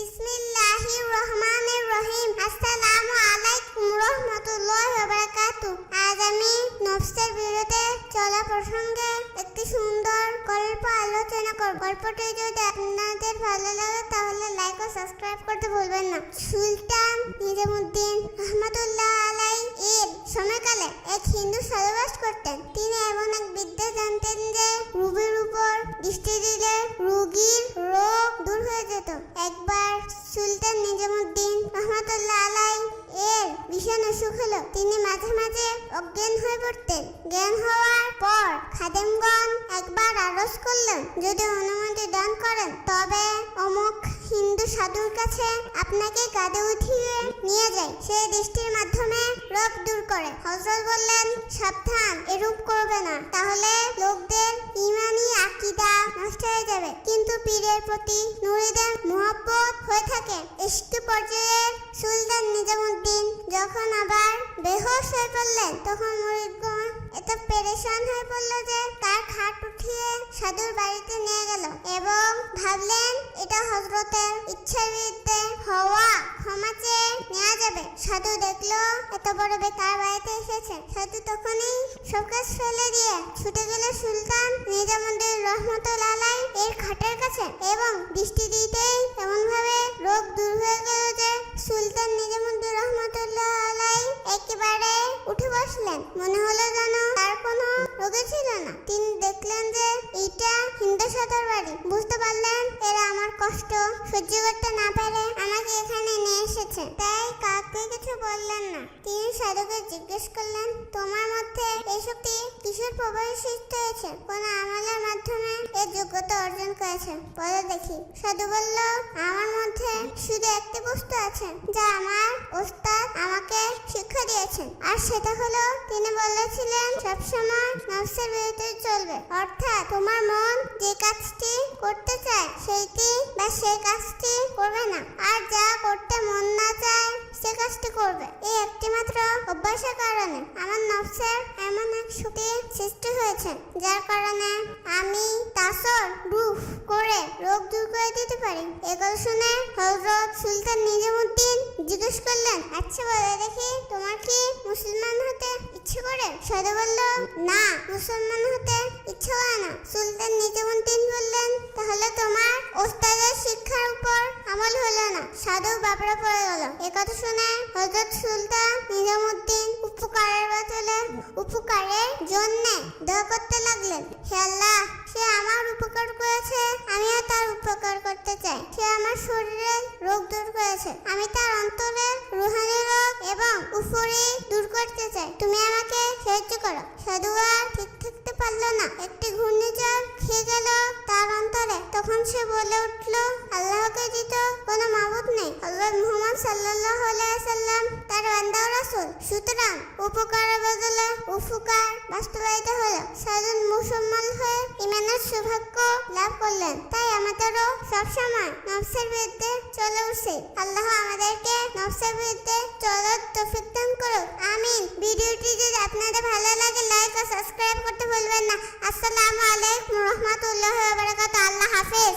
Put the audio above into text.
বিসমিল্লাহির রহমানির রহিম। আসসালামু আলাইকুম রহমতুল্লাহি ওয়া বারাকাতুহু। আজ আমি নফসের বিরুদ্ধে চলা প্রসঙ্গে একটি সুন্দর গল্প আলোচনা করব। গল্পটি যদি আপনাদের ভালো লাগে তাহলে লাইক ও সাবস্ক্রাইব করতে ভুলবেন না। সুলতান নিজামুদ্দিন রহমতুল্লাহ আলাই এর সময়কালে এক হিন্দু সাধুবাস করতেন। তিনি এমন এক বিদ্যা জানতেন যে রুবির উপর দৃষ্টি নিজামুদ্দিন রহমতুল্লাহ আলাই এর ভীষণ অসুখ হলো। তিনি মাঝে মাঝে অজ্ঞান হয়ে পড়তেন। জ্ঞান হওয়ার পর খাদেমগণ একবার আরজ করলেন, যদি অনুমতি দান করেন, তবে অমুক হিন্দু সাধুর কাছে আপনাকে কাঁধে উঠিয়ে নিয়ে যায় সে দৃষ্টির মাধ্যমে রোগ দূর করে। হজরত বললেন, সাবধান, এরূপ করবে না। তাহলে লোকদের ইমানি আকিদা নষ্ট হয়ে যাবে। কিন্তু পীরের প্রতি নুরিদের মোহাব্বত হয়ে থাকে। পর্যায়ের সুলতান নিজামুদ্দিন যখন আবার বেহোশ হয়ে পড়লেন, তখন মুরিদগণ এত পেরেশান হয়ে পড়ল যে তার খাট উঠিয়ে সাধুর বাড়িতে নিয়ে গেল এবং ভাবলেন, এটা হজরতের ইচ্ছার বিরুদ্ধে হওয়া ক্ষমা চেয়ে নেওয়া যাবে সাধু দেখল, এত বড় বেকার বাড়িতে এসেছে। সাধু তখনই সব কাজ ফেলে দিয়ে ছুটে গেল সুলতান নিজামুদ্দিন রহমতুল আলাই এর খাটের কাছে এবং দৃষ্টি দিতেই এমন ভাবে রোগ দূর হয়ে গেল যে সুলতান নিজামুদ্দিন রহমতুল্লাহ আলাই একেবারে উঠে বসলেন। মনে হলো ছিল না। তিনি দেখলেন যে এইটা হিন্দু সাদার বাড়ি। বুঝতে পারলেন এরা আমার কষ্ট সহ্য করতে না পারে আমাকে এখানে নিয়ে এসেছে। তাই কাউকে কিছু বললেন না। তিনি সাধুকে জিজ্ঞেস করলেন, তোমার শক্তি কিসের প্রভাবে সৃষ্টি হয়েছে? কোন আমলের মাধ্যমে এর যোগ্যতা অর্জন করেছে বলে দেখি। সাধু বলল, আমার মধ্যে শুধু একটি বস্তু আছে, যা আমার ওস্তাদ আমাকে শিক্ষা দিয়েছেন। আর সেটা হলো, তিনি বলেছিলেন, সবসময় নফসের বিরুদ্ধে চলবে। অর্থাৎ তোমার মন যে কাজটি করতে চায়, সেইটি বা সেই কাজটি করবে না। আর যা করতে মন না চায় কাজটি করবে। এই একটি মাত্র অভ্যাসের কারণে আমার নফসের এমন এক শক্তি সৃষ্টি হয়েছে, যার কারণে আমি তাসর, রুফ করে রোগ দূর করে দিতে পারি। এগুলো শুনে হজরত সুলতান নিজামুদ্দিন জিজ্ঞেস করলেন আচ্ছা বলে দেখি, তোমার কি মুসলমান হতে ইচ্ছে করে? সাধু বলল, না, মুসলমান হতে ইচ্ছে হয় না। সুলতান নিজামুদ্দিন বললেন, তাহলে তোমার না। সাধু বাপরা পড়ে গেল। একথা শুনে হজরত সুলতান নিজামুদ্দিন উপকারের বদলে উপকারের জন্য দোয়া করতে লাগলেন। হে আল্লাহ, সে আমার উপকার করেছে, আমিও তার উপকার করতে চাই। সে আমার শরীরের রোগ দূর করেছে, আমি তার অন্তরের রুহানি রোগ এবং উপরি দূর করতে চাই। তুমি আমাকে সাহায্য করো। সাধু আর ঠিক থাকতে পারল না। একটি ঘূর্ণিঝড় খেয়ে গেল তার অন্তরে। সে বলে উঠল, আল্লাহকে দিত কোনো মাবুদ নেই। হযরত মুহাম্মদ আলাইহি সাল্লাম তার বান্দা রাসূল, সুতরাং উপকারের বদলে উপকার বাস্তবায়িত হলো। সাধন মুসলমান হয়ে ইমানের সৌভাগ্য লাভ করলেন। তাই আমাদেরও সবসময় নফসের বিরুদ্ধে চলে উঠছে আল্লাহ আমাদেরকে নফসের বিরুদ্ধে চলার তৌফিক দান করুক। আমিন। ভিডিওটি যদি আপনাদের হাফেজ